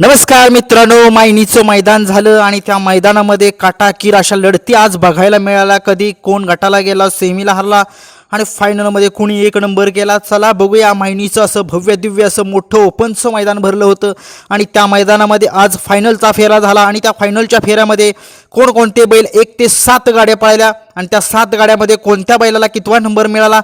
नमस्कार मित्रांनो मायनीचं मैदान झालं आणि त्या मैदानामध्ये काटाकीर अशा लढती आज बघायला मिळाल्या. कधी कोण गटाला गेला सेमीला हरला आणि फायनलमध्ये कोणी एक नंबर केला. चला बघूया माहिनीचं असं भव्य दिव्य असं मोठं ओपनचं मैदान भरलं होतं. आणि त्या मैदानामध्ये आज फायनलचा फेरा झाला आणि त्या फायनलच्या फेऱ्यामध्ये कोणकोणते बैल एक ते सात गाड्या पळाल्या आणि त्या सात गाड्यामध्ये कोणत्या बैलाला कितवा नंबर मिळाला?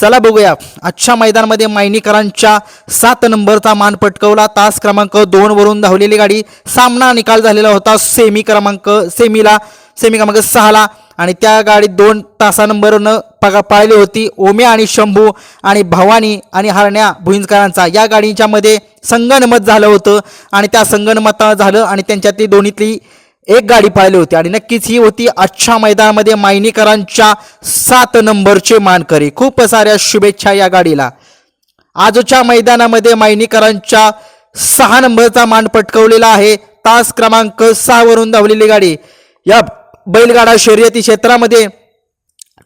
चला बघूया. आजच्या मैदानामध्ये मायनीकरांच्या सात नंबरचा मान पटकवला. तास क्रमांक दोन वरून धावलेली गाडी. सामना निकाल झालेला होता. सेमी क्रमांक सेमीला सेमी क्रमांक सहाला. आणि त्या गाडीत दोन तासा नंबरनं पगा पाळली होती. ओम्या आणि शंभू आणि भवानी आणि हरण्या भुईंजकरांचा. या गाडीच्या मध्ये झालं होतं. आणि त्या संगणमत झालं. आणि त्यांच्यातली दोन्हीतली एक गाडी पाहिली होती आणि नक्कीच ही होती आजच्या मैदानामध्ये मायनीकरांच्या सात नंबरचे मानकरी. खूप साऱ्या शुभेच्छा या गाडीला. आजच्या मैदानामध्ये मायनीकरांच्या सहा नंबरचा मान पटकवलेला आहे. तास क्रमांक सहा वरून धावलेली गाडी. या बैलगाडा शर्यती क्षेत्रामध्ये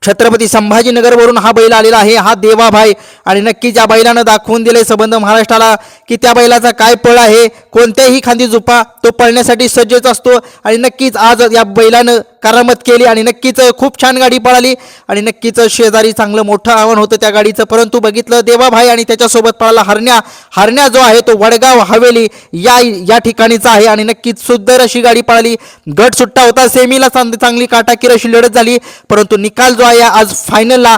छत्रपती संभाजीनगरवरून हा बैल आलेला आहे. हा देवाभाई आणि नक्कीच ज्या बैलानं दाखवून दिले संबंध महाराष्ट्राला की त्या बैलाचा काय पळ आहे कोणत्याही खांदी झुपा तो पळण्यासाठी सज्जच असतो आणि नक्कीच आज या बैलानं करामत केली आणि नक्कीच खूप छान गाडी पळाली आणि नक्कीच शेजारी चांगलं मोठं आव्हान होतं त्या गाडीचं. परंतु बघितलं देवाभाई आणि त्याच्यासोबत पळाला हरण्या. हरण्या जो आहे तो वडगाव हवेली या या ठिकाणीचा आहे आणि नक्कीच सुंदर अशी गाडी पळाली. गट सुट्टा होता सेमीला चांग- चांगली काटाकीर अशी लढत झाली. परंतु निकाल जो आहे आज फायनलला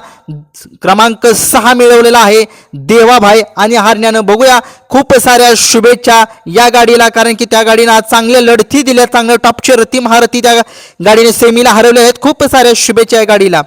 क्रमांक सहा मिळवलेला आहे देवाभाई आणि हरण्यानं. बघूया खूप साऱ्या शुभेच्छा या गाडीला कारण की त्या गाडीनं आज चांगल्या लढती दिल्या चांगल्या टॉपचे रती महारथी त्या गाडीने सेमीला हरवले आहेत. खूप साऱ्या शुभेच्छा या गाडीला.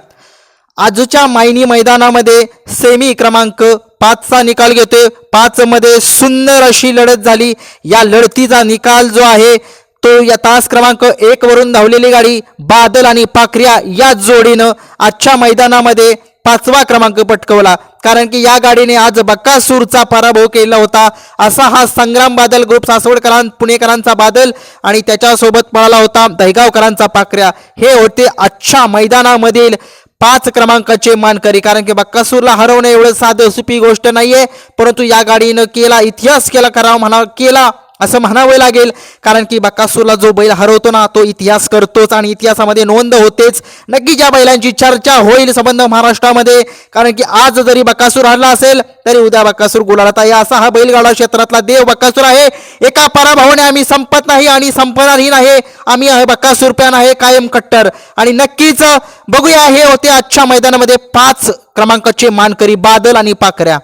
आजच्या मायनी मैदानामध्ये सेमी क्रमांक पाचचा निकाल घेतोय. पाचमध्ये सुंदर अशी लढत झाली. या लढतीचा निकाल जो आहे तो या तास क्रमांक एक वरून धावलेली गाडी बादल आणि पाखऱ्या या जोडीनं आजच्या मैदानामध्ये पाचवा क्रमांक पटकवला. कारण की या गाडीने आज बक्कासूरचा पराभव केला होता. असा हा संग्राम बादल ग्रुप सासवडकरां पुणेकरांचा बादल आणि त्याच्यासोबत पळाला होता दहगावकरांचा पाकऱ्या हे होते आजच्या मैदानामधील पाच क्रमांकाचे मानकरी. कारण की बक्कासूरला हरवणं एवढं साधं सुपी गोष्ट नाहीये. परंतु या गाडीनं केला इतिहास केला करावा म्हणा केला. असं म्हणावं लागेल. कारण की बक्कासूरला जो बैल हरवतो ना तो इतिहास करतोच आणि इतिहासामध्ये नोंद होतेच. नक्की ज्या बैलांची चर्चा होईल संबंध महाराष्ट्रामध्ये. कारण की आज जरी बक्कासूर हरला असेल तरी उद्या बक्कासूर गुलालात आहे. असा हा बैलगाडा क्षेत्रातला देव बक्कासूर आहे. एका पराभवाने आम्ही संपत नाही आणि संपणारही नाही आम्ही आहे बक्कासूर पॅन आहे कायम कट्टर. आणि नक्कीच बघूया हे होते आजच्या मैदानामध्ये पाच क्रमांकाचे मानकरी बादल आणि पाकऱ्या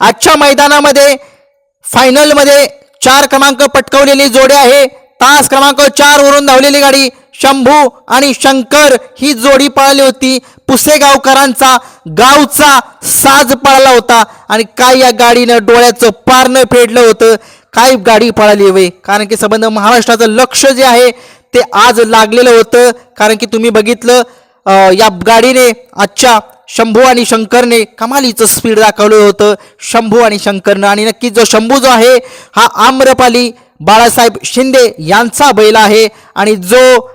आजच्या मैदानामध्ये फायनलमध्ये चार क्रमांक पटकवलेली जोडी आहे. तास क्रमांक चार वरून धावलेली गाडी शंभू आणि शंकर ही जोडी पळाली होती. पुसेगावकरांचा गावचा साज पळाला होता आणि काय या गाडीनं डोळ्याचं पारणं फेडलं होतं? काय गाडी पळाली वे कारण की संबंध महाराष्ट्राचं लक्ष जे आहे ते आज लागलेलं होतं. कारण की तुम्ही बघितलं या गाडीने आजच्या शंभू आणि शंकरने कमालीचं स्पीड दाखवलं होतं. शंभू आणि शंकरनं. आणि नक्कीच जो शंभू जो आहे हा आम्रपाली बाळासाहेब शिंदे यांचा बैल आहे. आणि जो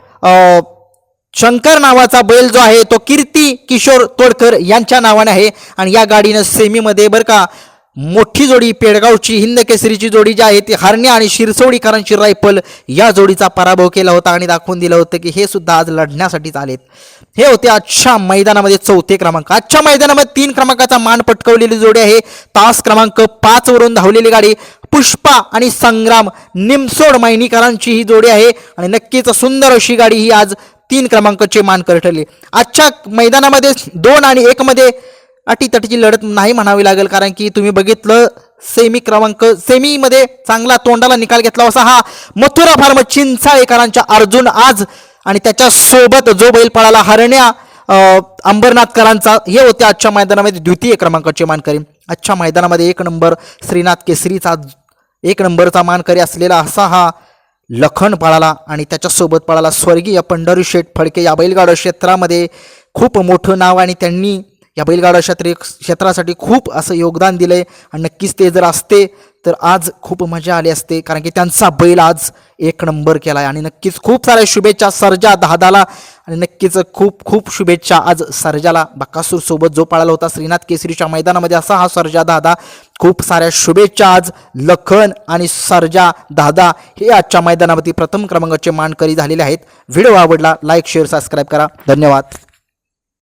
शंकर नावाचा बैल जो आहे तो कीर्ती किशोर तोडकर यांच्या नावाने आहे. आणि या गाडीनं सेमीमध्ये बरं का मोठी जोडी पेडगावची हिंद केसरीची जोडी जी आहे ती हरणे आणि शिरसोडीकरांची रायफल या जोडीचा पराभव केला होता आणि दाखवून दिलं होतं की हे सुद्धा आज लढण्यासाठीच आलेत. हे होते आजच्या मैदानामध्ये चौथे क्रमांक. आजच्या मैदानामध्ये तीन क्रमांकाचा मान पटकवलेली जोडी आहे. तास क्रमांक पाच वरून धावलेली गाडी पुष्पा आणि संग्राम निमसोड मैनीकरांची ही जोडी आहे आणि नक्कीच सुंदर अशी गाडी ही आज तीन क्रमांकाचे मानकर ठरली आजच्या मैदानामध्ये दोन आणि एक मध्ये अटीतटीची लढत नाही म्हणावी लागेल कारण की तुम्ही बघितलं सेमी क्रमांक सेमीमध्ये चांगला तोंडाला निकाल घेतला असा हा मथुरा फार्म चिंचाळेकरांच्या अर्जुन आज. आणि त्याच्या सोबत जो बैल पळाला हरण्या अंबरनाथकरांचा हे होते आजच्या मैदानामध्ये द्वितीय क्रमांकाचे मानकरी. आजच्या मैदानामध्ये एक नंबर श्रीनाथ केसरीचा एक नंबरचा मानकरी असलेला असा हा लखन पळाला आणि त्याच्यासोबत पळाला स्वर्गीय पंढरी शेठ फडके. या बैलगाडा क्षेत्रामध्ये खूप मोठं नाव आणि त्यांनी या बैलगाडा क्षेत्री क्षेत्रासाठी खूप असं योगदान दिलं आहे आणि नक्कीच ते जर असते तर आज खूप मजा आली असते कारण की त्यांचा बैल आज एक नंबर केला आहे आणि नक्कीच खूप साऱ्या शुभेच्छा सर्जा दादाला. आणि नक्कीच खूप खूप शुभेच्छा आज सर्जाला. बकासूर सोबत जो पाळाला होता श्रीनाथ केसरीच्या मैदानामध्ये असा हा सर्जा दादा. खूप साऱ्या शुभेच्छा आज लखन आणि सर्जा दादा हे आजच्या मैदानावरती प्रथम क्रमांकाचे मानकरी झालेले आहेत. व्हिडिओ आवडला लाईक शेअर सबस्क्राईब करा. धन्यवाद.